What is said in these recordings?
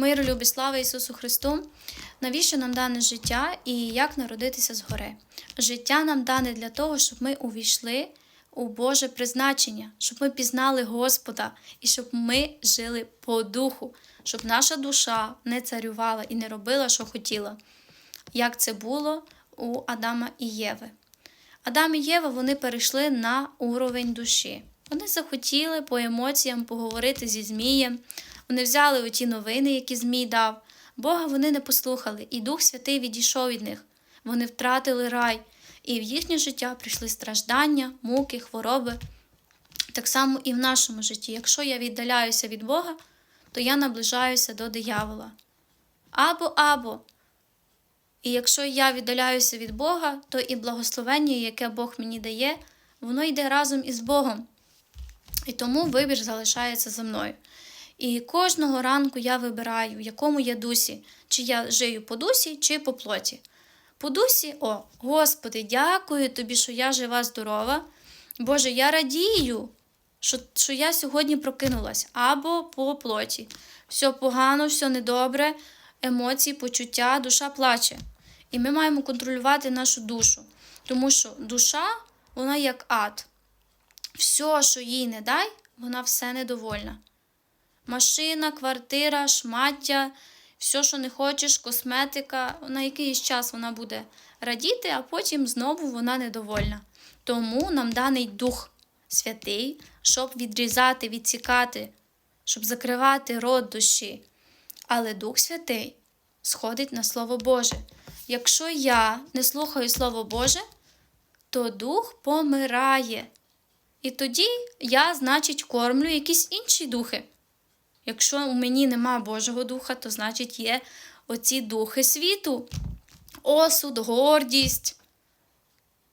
Миру, любі, слава Ісусу Христу! Навіщо нам дане життя і як народитися згори? Життя нам дане для того, щоб ми увійшли у Боже призначення, щоб ми пізнали Господа і щоб ми жили по духу, щоб наша душа не царювала і не робила, що хотіла, як це було у Адама і Єви. Адам і Єва вони перейшли на уровень душі. Вони захотіли по емоціям поговорити зі Змієм. Вони взяли оті новини, які Змій дав. Бога вони не послухали, і Дух Святий відійшов від них. Вони втратили рай, і в їхнє життя прийшли страждання, муки, хвороби. Так само і в нашому житті. Якщо я віддаляюся від Бога, то я наближаюся до диявола. Або або. І якщо я віддаляюся від Бога, то і благословення, яке Бог мені дає, воно йде разом із Богом. І тому вибір залишається за мною. І кожного ранку я вибираю, в якому я дусі, чи я жию по дусі, чи по плоті. По дусі, о, Господи, дякую тобі, що я жива, здорова. Боже, я радію, що, що я сьогодні прокинулась, або по плоті. Все погано, все недобре, емоції, почуття, душа плаче. І ми маємо контролювати нашу душу, тому що душа, вона як ад. Все, що їй не дай, вона все недовольна. Машина, квартира, шмаття, все, що не хочеш, косметика, на якийсь час вона буде радіти, а потім знову вона недовольна. Тому нам даний Дух Святий, щоб відрізати, відсікати, щоб закривати рот душі. Але Дух Святий сходить на Слово Боже. Якщо я не слухаю Слово Боже, то дух помирає. І тоді я, значить, кормлю якісь інші духи. Якщо у мені нема Божого Духа, то значить є оці духи світу, осуд, гордість.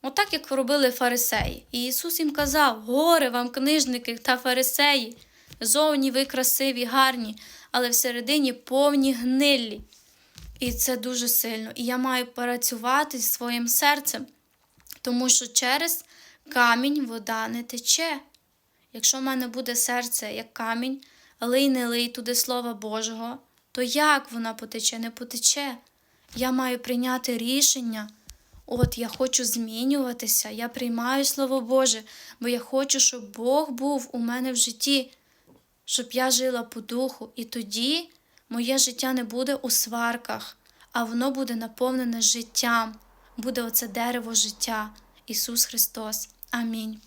Отак, як робили фарисеї. І Ісус їм казав: горе вам, книжники та фарисеї, зовні ви красиві, гарні, але всередині повні гниллі. І це дуже сильно. І я маю працювати зі своїм серцем, тому що через камінь вода не тече. Якщо в мене буде серце як камінь, лий не лий туди Слова Божого, то як вона потече, не потече? Я маю прийняти рішення. От я хочу змінюватися, я приймаю Слово Боже, бо я хочу, щоб Бог був у мене в житті, щоб я жила по духу, і тоді моє життя не буде у сварках, а воно буде наповнене життям, буде оце дерево життя, Ісус Христос. Амінь.